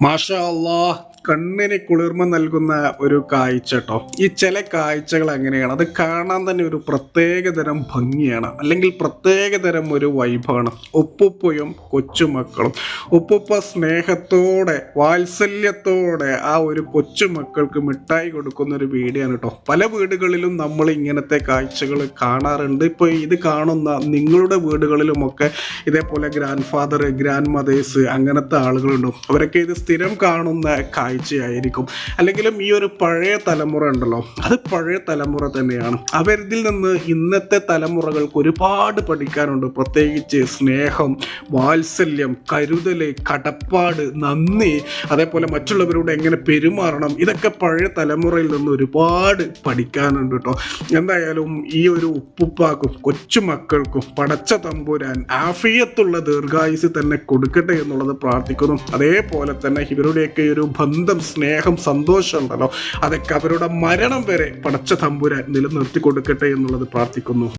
Maşallah. കണ്ണിന് കുളിർമ നൽകുന്ന ഒരു കാഴ്ച കേട്ടോ ഈ ചില കാഴ്ചകൾ എങ്ങനെയാണ്? അത് കാണാൻ തന്നെ ഒരു പ്രത്യേക തരം ഭംഗിയാണ്. അല്ലെങ്കിൽ പ്രത്യേക തരം ഒരു വൈബാണ്. ഉപ്പുപ്പയും കൊച്ചുമക്കളും. ഉപ്പുപ്പ സ്നേഹത്തോടെ വാത്സല്യത്തോടെ ആ ഒരു കൊച്ചുമക്കൾക്ക് മിഠായി കൊടുക്കുന്ന ഒരു വീഡിയോ ആണ് കേട്ടോ പല വീടുകളിലും നമ്മൾ ഇങ്ങനത്തെ കാഴ്ചകൾ കാണാറുണ്ട്. ഇപ്പോൾ ഇത് കാണുന്ന നിങ്ങളുടെ വീടുകളിലുമൊക്കെ ഇതേപോലെ ഗ്രാൻഡ് ഫാദർ ഗ്രാൻഡ് മദേഴ്സ് അങ്ങനത്തെ ആളുകളുണ്ടോ. അവരൊക്കെ ഇത് സ്ഥിരം കാണുന്ന കാഴ്ചയായിരിക്കും അല്ലെങ്കിലും ഈ ഒരു പഴയ തലമുറ ഉണ്ടല്ലോ അത് പഴയ തലമുറ തന്നെയാണ്. അവരിൽ നിന്ന് ഇന്നത്തെ തലമുറകൾക്ക് ഒരുപാട് പഠിക്കാനുണ്ട്. പ്രത്യേകിച്ച് സ്നേഹം വാത്സല്യം കരുതൽ കടപ്പാട് നന്ദി അതേപോലെ മറ്റുള്ളവരോട് എങ്ങനെ പെരുമാറണം ഇതൊക്കെ പഴയ തലമുറയിൽ നിന്ന് ഒരുപാട് പഠിക്കാനുണ്ട് കേട്ടോ. എന്തായാലും ഈ ഒരു ഉപ്പുപ്പാക്കും കൊച്ചുമക്കൾക്കും പടച്ച തമ്പുരാൻ ആഫിയത്തുള്ള ദീർഘായുസ് തന്നെ കൊടുക്കട്ടെ എന്നുള്ളത് പ്രാർത്ഥിക്കുന്നു. അതേപോലെ തന്നെ ഇവരുടെയൊക്കെ ഒരു ഒരു ബന്ധം സ്നേഹം സന്തോഷം ഉണ്ടല്ലോ. അതൊക്കെ അവരുടെ മരണം വരെ പടച്ച തമ്പുരാൻ നിലനിർത്തി കൊടുക്കട്ടെ എന്നുള്ളത് പ്രാർത്ഥിക്കുന്നു.